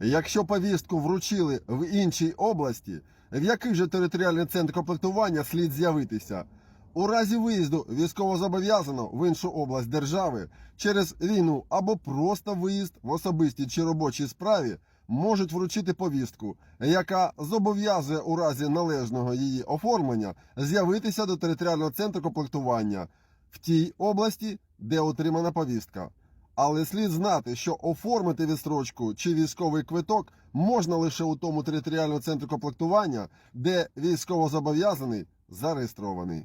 Якщо повістку вручили в іншій області, в який же територіальний центр комплектування слід з'явитися? У разі виїзду військовозобов'язаного в іншу область держави через війну або просто виїзд в особистій чи робочій справі можуть вручити повістку, яка зобов'язує у разі належного її оформлення з'явитися до територіального центру комплектування в тій області, де отримана повістка. Але слід знати, що оформити відстрочку чи військовий квиток можна лише у тому територіальному центрі комплектування, де військовозобов'язаний зареєстрований.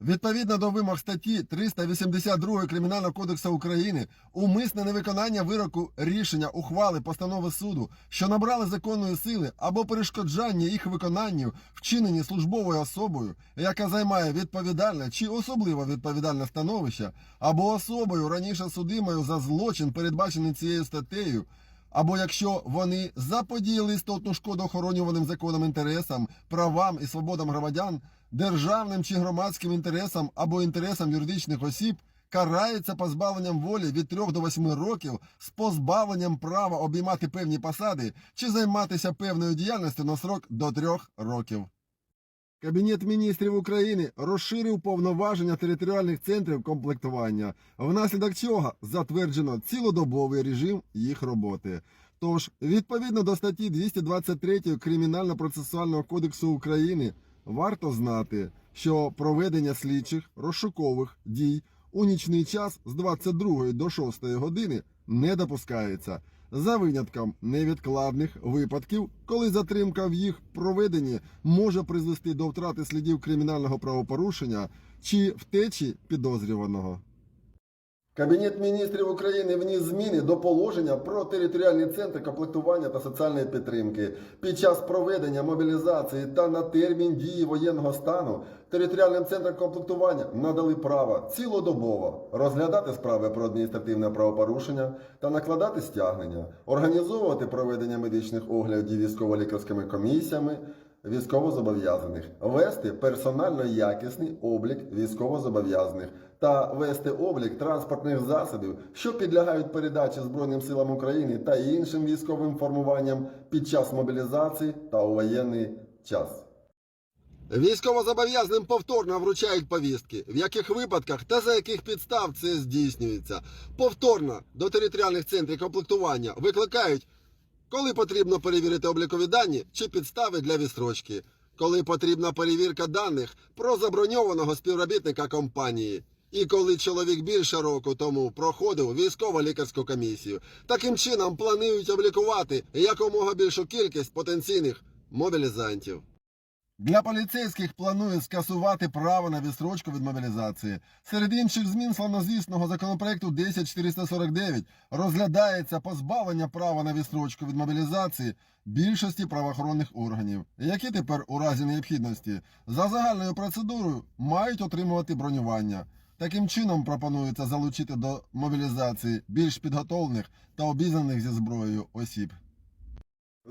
Відповідно до вимог статті 382 Кримінального кодексу України, умисне невиконання вироку рішення ухвали постанови суду, що набрали законної сили або перешкоджання їх виконанню, вчинені службовою особою, яка займає відповідальне чи особливо відповідальне становище, або особою раніше судимою за злочин, передбачений цією статтею, або якщо вони заподіяли істотну шкоду охоронюваним законом інтересам, правам і свободам громадян, державним чи громадським інтересам або інтересам юридичних осіб, карається позбавленням волі від 3 до 8 років з позбавленням права обіймати певні посади чи займатися певною діяльністю на срок до 3 років. Кабінет міністрів України розширив повноваження територіальних центрів комплектування, внаслідок чого затверджено цілодобовий режим їх роботи. Тож, відповідно до статті 223 Кримінально-процесуального кодексу України, варто знати, що проведення слідчих розшукових дій у нічний час з 22 до 6 години не допускається за винятком невідкладних випадків, коли затримка в їх проведенні може призвести до втрати слідів кримінального правопорушення чи втечі підозрюваного. Кабінет міністрів України вніс зміни до положення про територіальні центри комплектування та соціальної підтримки. Під час проведення мобілізації та на термін дії воєнного стану територіальним центрам комплектування надали право цілодобово розглядати справи про адміністративне правопорушення та накладати стягнення, організовувати проведення медичних оглядів військово-лікарськими комісіями військовозобов'язаних, вести персонально якісний облік військовозобов'язаних та вести облік транспортних засобів, що підлягають передачі Збройним силам України та іншим військовим формуванням під час мобілізації та у воєнний час. Військовозобов'язаним повторно вручають повістки, в яких випадках та за яких підстав це здійснюється. Повторно до територіальних центрів комплектування викликають коли потрібно перевірити облікові дані чи підстави для відстрочки, коли потрібна перевірка даних про заброньованого співробітника компанії, і коли чоловік більше року тому проходив військово-лікарську комісію. Таким чином планують облікувати якомога більшу кількість потенційних мобілізантів. Для поліцейських планують скасувати право на відстрочку від мобілізації. Серед інших змін славнозвісного законопроекту 10449 розглядається позбавлення права на відстрочку від мобілізації більшості правоохоронних органів, які тепер у разі необхідності за загальною процедурою мають отримувати бронювання. Таким чином пропонується залучити до мобілізації більш підготовлених та обізнаних зі зброєю осіб.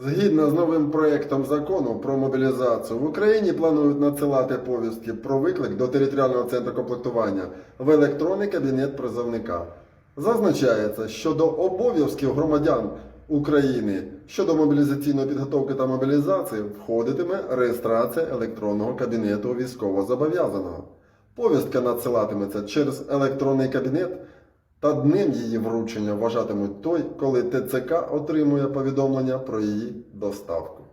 Згідно з новим проєктом закону про мобілізацію, в Україні планують надсилати повістки про виклик до територіального центру комплектування в електронний кабінет призовника. Зазначається, що до обов'язків громадян України щодо мобілізаційної підготовки та мобілізації входитиме реєстрація електронного кабінету військовозобов'язаного. Повістка надсилатиметься через електронний кабінет та днем її вручення вважатимуть той, коли ТЦК отримує повідомлення про її доставку.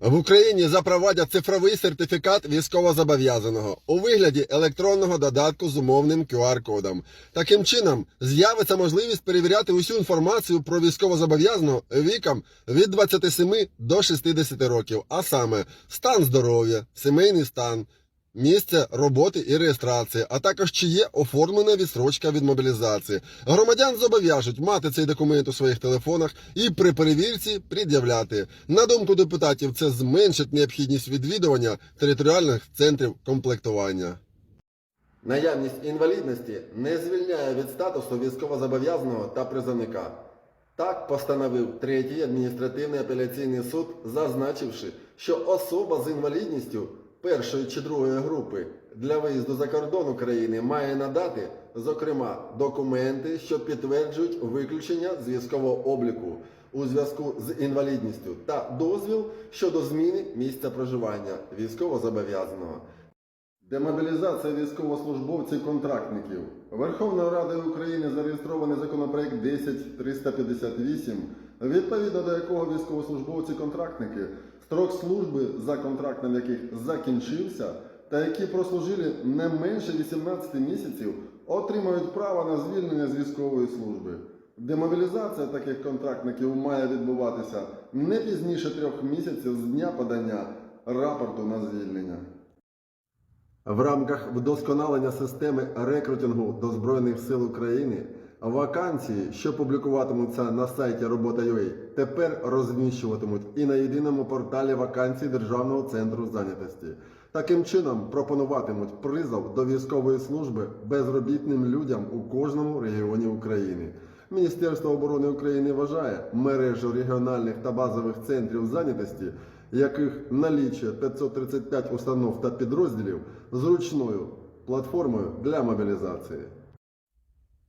В Україні запровадять цифровий сертифікат військовозобов'язаного у вигляді електронного додатку з умовним QR-кодом. Таким чином, з'явиться можливість перевіряти усю інформацію про військовозобов'язаного віком від 27 до 60 років, а саме стан здоров'я, сімейний стан, місце роботи і реєстрації, а також чи є оформлена відстрочка від мобілізації. Громадян зобов'яжуть мати цей документ у своїх телефонах і при перевірці пред'являти. На думку депутатів, це зменшить необхідність відвідування територіальних центрів комплектування. Наявність інвалідності не звільняє від статусу військовозобов'язаного та призовника. Так постановив третій адміністративний апеляційний суд, зазначивши, що особа з інвалідністю першої чи другої групи для виїзду за кордон України має надати зокрема, документи, що підтверджують виключення з військового обліку у зв'язку з інвалідністю та дозвіл щодо зміни місця проживання військовозобов'язаного. Демобілізація військовослужбовців-контрактників. Верховною Радою України зареєстрований законопроект 10358, відповідно до якого військовослужбовці-контрактники, строк служби за контрактом яких закінчився, та які прослужили не менше 18 місяців, отримають право на звільнення з військової служби. Демобілізація таких контрактників має відбуватися не пізніше трьох місяців з дня подання рапорту на звільнення. В рамках вдосконалення системи рекрутингу до Збройних сил України вакансії, що публікуватимуться на сайті робота.ua, тепер розміщуватимуть і на єдиному порталі вакансій Державного центру зайнятості. Таким чином пропонуватимуть призов до військової служби безробітним людям у кожному регіоні України. Міністерство оборони України вважає мережу регіональних та базових центрів зайнятості, яких налічує 535 установ та підрозділів, зручною платформою для мобілізації.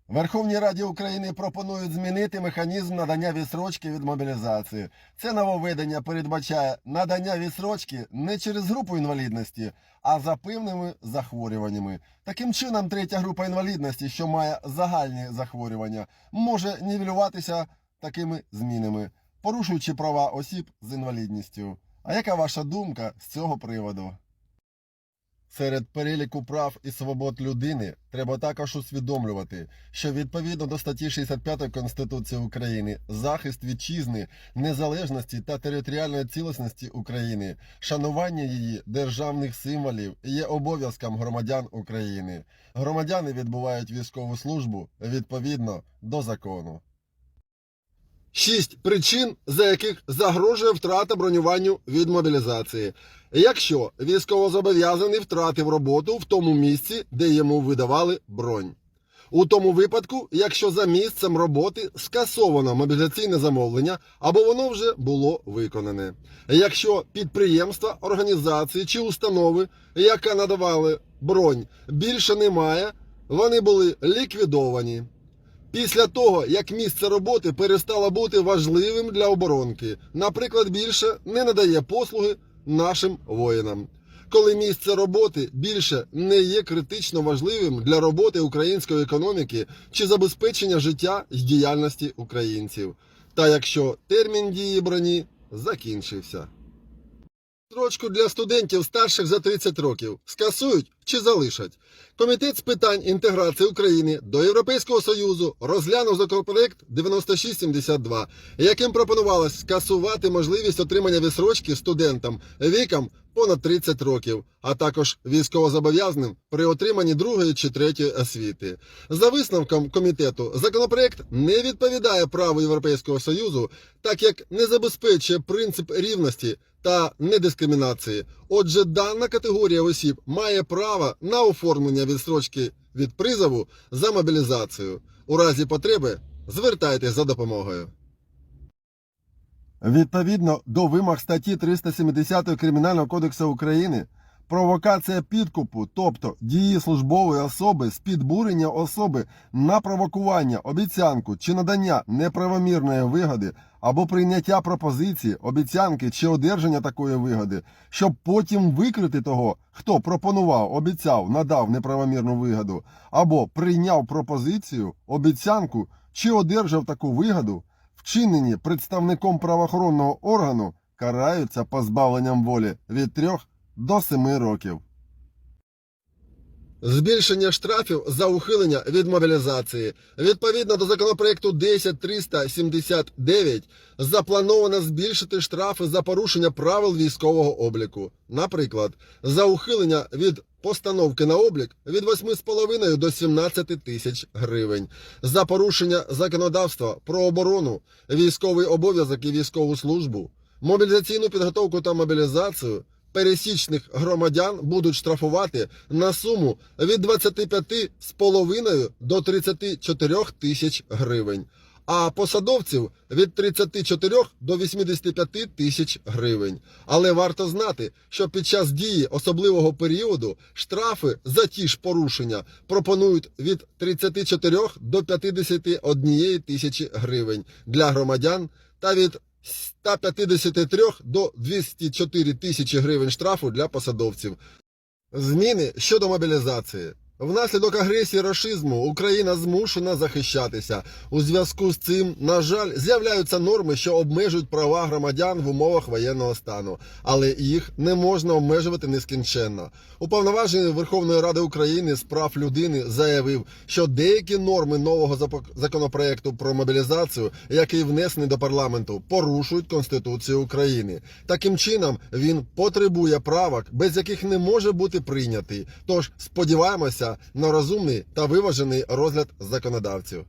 Верховній Раді України пропонують змінити механізм надання відсрочки від мобілізації. Це нововведення передбачає надання відсрочки не через групу інвалідності, а за певними захворюваннями. Таким чином, третя група інвалідності, що має загальні захворювання, може нівелюватися такими змінами, порушуючи права осіб з інвалідністю. А яка ваша думка з цього приводу? Серед переліку прав і свобод людини треба також усвідомлювати, що відповідно до статті 65 Конституції України захист вітчизни, незалежності та територіальної цілісності України, шанування її державних символів є обов'язком громадян України. Громадяни відбувають військову службу відповідно до закону. Шість причин, за яких загрожує втрата бронюванню від мобілізації. Якщо військовозобов'язаний втратив роботу в тому місці, де йому видавали бронь. У тому випадку, якщо за місцем роботи скасовано мобілізаційне замовлення або воно вже було виконане. Якщо підприємства, організації чи установи, яка надавали бронь, більше немає, вони були ліквідовані. Після того, як місце роботи перестало бути важливим для оборонки, наприклад, більше не надає послуги нашим воїнам. Коли місце роботи більше не є критично важливим для роботи української економіки чи забезпечення життя і діяльності українців, та якщо термін дії броні закінчився. Строчку для студентів старших за 30 років скасують чи залишать. Комітет з питань інтеграції України до Європейського Союзу розглянув законопроект 9672, яким пропонувалось скасувати можливість отримання відсрочки студентам віком понад 30 років, а також військовозобов'язаним при отриманні другої чи третьої освіти. За висновком комітету, законопроект не відповідає праву Європейського Союзу, так як не забезпечує принцип рівності та недискримінації. Отже, дана категорія осіб має право на оформлення відстрочки від призову за мобілізацію. У разі потреби звертайтесь за допомогою. Відповідно до вимог статті 370 Кримінального кодексу України, провокація підкупу, тобто дії службової особи з підбурення особи на провокування, обіцянку чи надання неправомірної вигоди або прийняття пропозиції, обіцянки чи одержання такої вигоди, щоб потім викрити того, хто пропонував, обіцяв, надав неправомірну вигоду, або прийняв пропозицію, обіцянку чи одержав таку вигоду, вчинені представником правоохоронного органу, караються позбавленням волі від 3 до 7 років. Збільшення штрафів за ухилення від мобілізації. Відповідно до законопроекту 10379 заплановано збільшити штрафи за порушення правил військового обліку. Наприклад, за ухилення від постановки на облік від 8,5 до 17 тисяч гривень. За порушення законодавства про оборону, військовий обов'язок і військову службу, мобілізаційну підготовку та мобілізацію пересічних громадян будуть штрафувати на суму від 25,5 до 34 тисяч гривень. а посадовців від 34 до 85 тисяч гривень. Але варто знати, що під час дії особливого періоду штрафи за ті ж порушення пропонують від 34 до 51 тисячі гривень для громадян та від 153 до 204 тисячі гривень штрафу для посадовців. Зміни щодо мобілізації. Внаслідок агресії рашизму Україна змушена захищатися. У зв'язку з цим, на жаль, з'являються норми, що обмежують права громадян в умовах воєнного стану, але їх не можна обмежувати нескінченно. Уповноважений Верховної Ради України з прав людини заявив, що деякі норми нового законопроекту про мобілізацію, який внесений до парламенту, порушують Конституцію України. Таким чином він потребує правок, без яких не може бути прийнятий. Тож сподіваємося на розумний та виважений розгляд законодавців.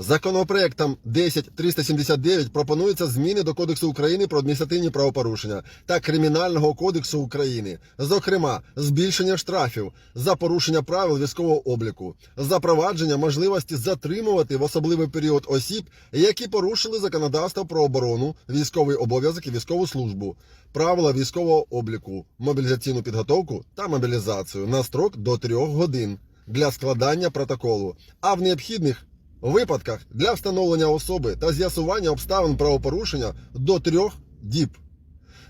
Законопроектом 10379 пропонуються зміни до Кодексу України про адміністративні правопорушення та Кримінального кодексу України, зокрема, збільшення штрафів за порушення правил військового обліку, запровадження можливості затримувати в особливий період осіб, які порушили законодавство про оборону, військовий обов'язок і військову службу, правила військового обліку, мобілізаційну підготовку та мобілізацію на строк до трьох годин для складання протоколу, а в необхідних випадках для встановлення особи та з'ясування обставин правопорушення до трьох діб.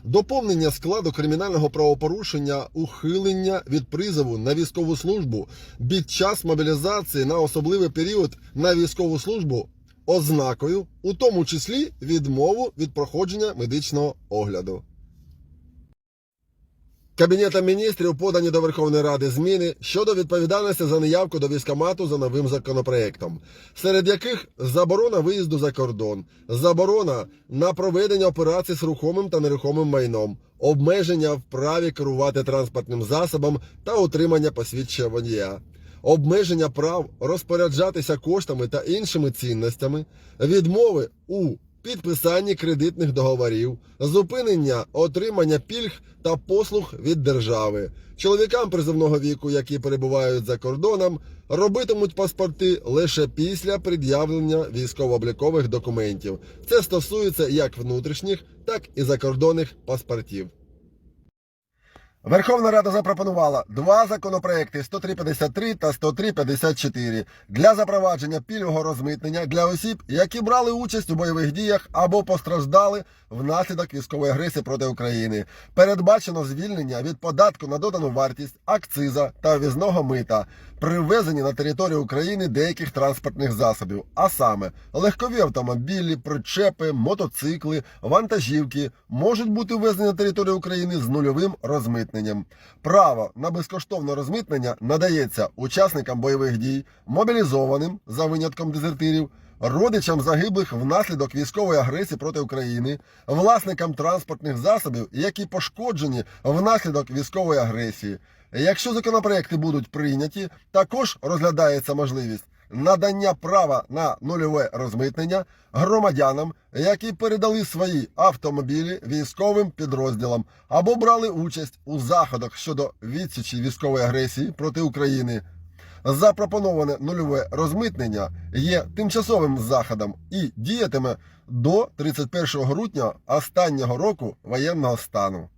Доповнення складу кримінального правопорушення ухилення від призову на військову службу під час мобілізації на особливий період на військову службу ознакою, у тому числі відмову від проходження медичного огляду. Кабінетом міністрів подані до Верховної Ради зміни щодо відповідальності за неявку до військомату за новим законопроектом, серед яких заборона виїзду за кордон, заборона на проведення операцій з рухомим та нерухомим майном, обмеження в праві керувати транспортним засобом та отримання посвідчення водія. Обмеження прав розпоряджатися коштами та іншими цінностями, відмови у підписанні кредитних договорів, зупинення отримання пільг та послуг від держави. Чоловікам призовного віку, які перебувають за кордоном, робитимуть паспорти лише після пред'явлення військово-облікових документів. Це стосується як внутрішніх, так і закордонних паспортів. Верховна Рада запропонувала два законопроекти 10353 та 10354 для запровадження пільгового розмитнення для осіб, які брали участь у бойових діях або постраждали внаслідок військової агресії проти України. Передбачено звільнення від податку на додану вартість, акциза та візного мита при ввезенні на територію України деяких транспортних засобів, а саме легкові автомобілі, причепи, мотоцикли, вантажівки можуть бути ввезені на територію України з нульовим розмитненням. Право на безкоштовне розмитнення надається учасникам бойових дій, мобілізованим за винятком дезертирів. Родичам загиблих внаслідок військової агресії проти України, власникам транспортних засобів, які пошкоджені внаслідок військової агресії. Якщо законопроекти будуть прийняті, також розглядається можливість надання права на нульове розмитнення громадянам, які передали свої автомобілі військовим підрозділам або брали участь у заходах щодо відсічі військової агресії проти України. Запропоноване нульове розмитнення є тимчасовим заходом і діятиме до 31 грудня останнього року воєнного стану.